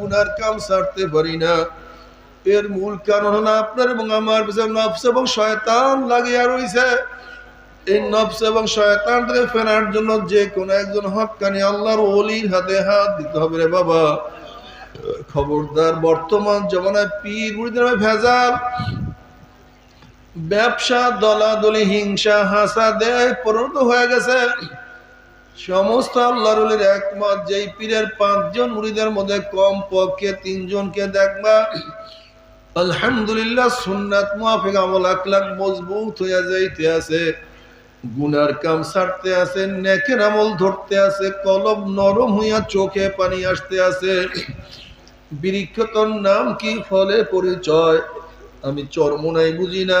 গুনার কাম ছাড়তে পারি না। এর মূল কারণ হলো আপনার এবং আমার পিছনে নফস এবং শয়তান লাগিয়া রইছে। এই নফস এবং শয়তান থেকে ফেরার জন্য যে কোনো একজন হকানি আল্লাহর ওলির হাতে হাত দিতে হবে রে বাবা। খবরদার বর্তমান জমানায় পীর মুড়িদের ভেজাল। ব্যবসা, দলাদলি, হিংসা, হাসা, দেয় পরিণত হয়ে গেছে। সমস্ত আল্লাহর একমত, যেই পীরের পাঁচজন মুড়িদের মধ্যে কম পক্ষে তিনজনকে দেখবা, আলহামদুলিল্লাহ সুন্নাত মুআফিক আমল আকলাক মজবুত হইয়া যাইতে আছে, গুনার কাম ছাড়তে আছে, নেকের আমল ধরতে আছে কলব নরম হইয়া চোখে পানি আসতে আছে। বৃক্ষতর নাম কি? ফলে পরিচয়। আমি চরমনাই বুঝি না।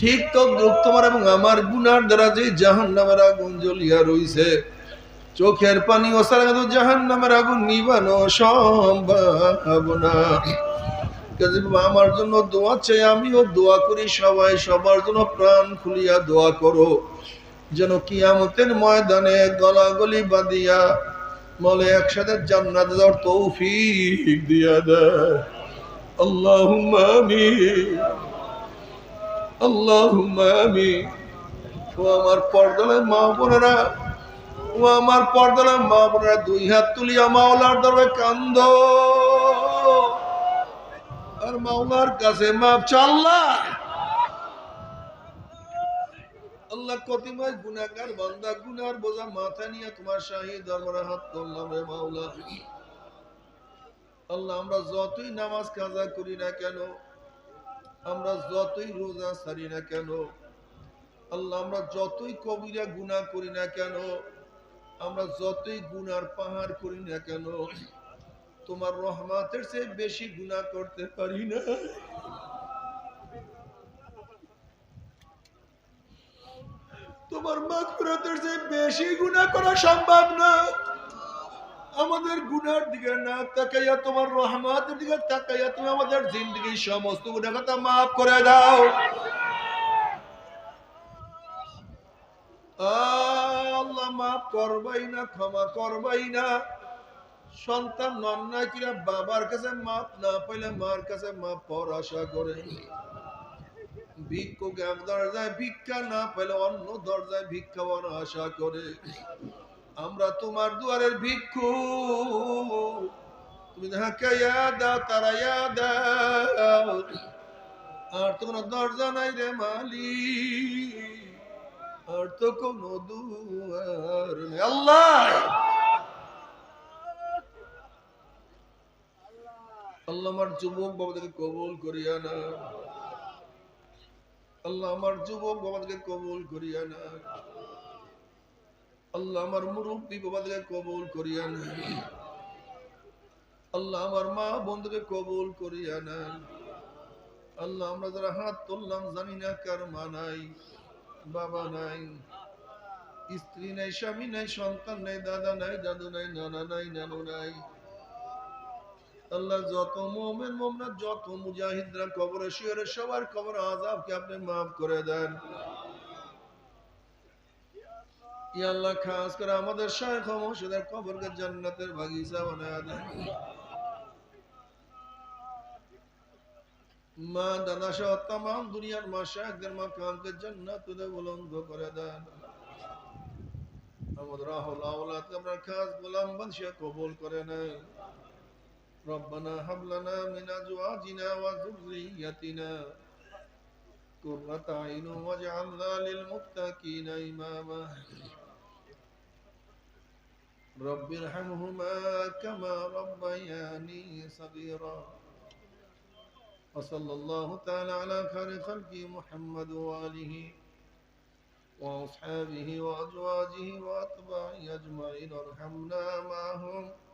ঠিক তো তোমার এবং আমার গুনার দ্বারা যে জাহান নামের আগুন জ্বলিয়া রইছে। চোখের পানি ও সারা কিন্তু জাহান নামের আগুন নিবানো সম্ভব না। আমার জন্য দোয়া চাই, আমিও দোয়া করি সবাই, সবার জন্য প্রাণ খুলিয়া দোয়া করো। যেন কিয়ামতের ময়দানে গলাগলি বাঁধিয়া মলে একসাথে জান্নাত দেওয়ার তৌফিক দিয়া দেয়। আমিন। আল্লাহুম্মা ও আমার মা বোনেরা, ও আমার মা বোনেরা, দুই হাত দরবারে কান্দ। আর মাওলার কাছে মাপ চাল্লা আল্লাহ। বান্দা গুনার বোঝা মাথা নিয়ে তোমার শাহী দরবারে হাত রে মাওলা। আল্লাহ, আমরা যতই নামাজ কাজা করি না কেন আমরা যতই রোজা সারি না কেন, আল্লাহ আমরা যতই কবিরা গুনাহ করি না কেন, আমরা যতই গুনার পাহাড় করি না কেন, তোমার রহমাতের চেয়ে বেশি গুনাহ করতে পারি না। তোমার মাগফিরাতের চেয়ে বেশি গুনাহ করা সম্ভব না। আমাদের গুনার দিকে না তাকাইয়া, তোমার রহমাতের দিকে তাকাইয়া তুমি আমাদের জিন্দগির সমস্ত গুনাহ কথা মাফ করে দাও। আল্লাহ মাফ করবাই না, ক্ষমা করবাই না। সন্তান নন্নায় কিনা, বাবার কাছে মাপ না পাইলে মার কাছে মাপ পাওয়ার আশা করে। ভিক্ষুক এক দরজায় ভিক্ষা না পেলে অন্য দরজায় ভিক্ষা আশা করে। আমরা তোমার দুয়ারের ভিক্ষু। তুমি তারা আর তো কোনো দরজা নাই রে মালি আর তো কোনো দুয়ার আল্লাহ! আল্লাহ আমার যুবক বাবাদেরকে কবুল করিয়া না আল্লাহ আমার যুবক বাবাদেরকে কবুল করিয়া না আল্লাহ আমার মুরব্বী বাবাদেরকে কবুল করিয়া না আল্লাহ আমার মা বন্ধুকে কবুল করিয়া না আল্লাহ আমরা যারা হাত তুললাম, জানি না কার মা নাই, বাবা নাই, স্ত্রী নাই, স্বামী নাই, সন্তান নাই, দাদা নাই, দাদু নাই, নানা নাই, নানু নাই। আল্লাহ যত মোমেন মোমনা যত মুজাহিদরা কবরে শিয়রে সবার কবর আজাবকে আপনি মাফ করে দেন। ইয়া আল্লাহ খাস করে আমাদের শায়খ মহসিদের কবরকে জান্নাতের বাগিচা বানায় দেন মা দাদা সহ তাম দুনিয়ার মা শায়খদের মাকামকে জান্নাতে বুলন্দ করে দেন আমাদের রাহুল আওলাদকে আপনার খাস গোলাম বাদশাহ কবুল করে নেন ربنا هب لنا من ازواجنا وذريتنا قرة عين واجعلنا للمتقين اماما رب ارحمهما كما ربياني صغيرا. وصلى الله تعالى على خير خلقه محمد وآله وأصحابه وأزواجه وأتباعه أجمعين. ارحمنا معهم.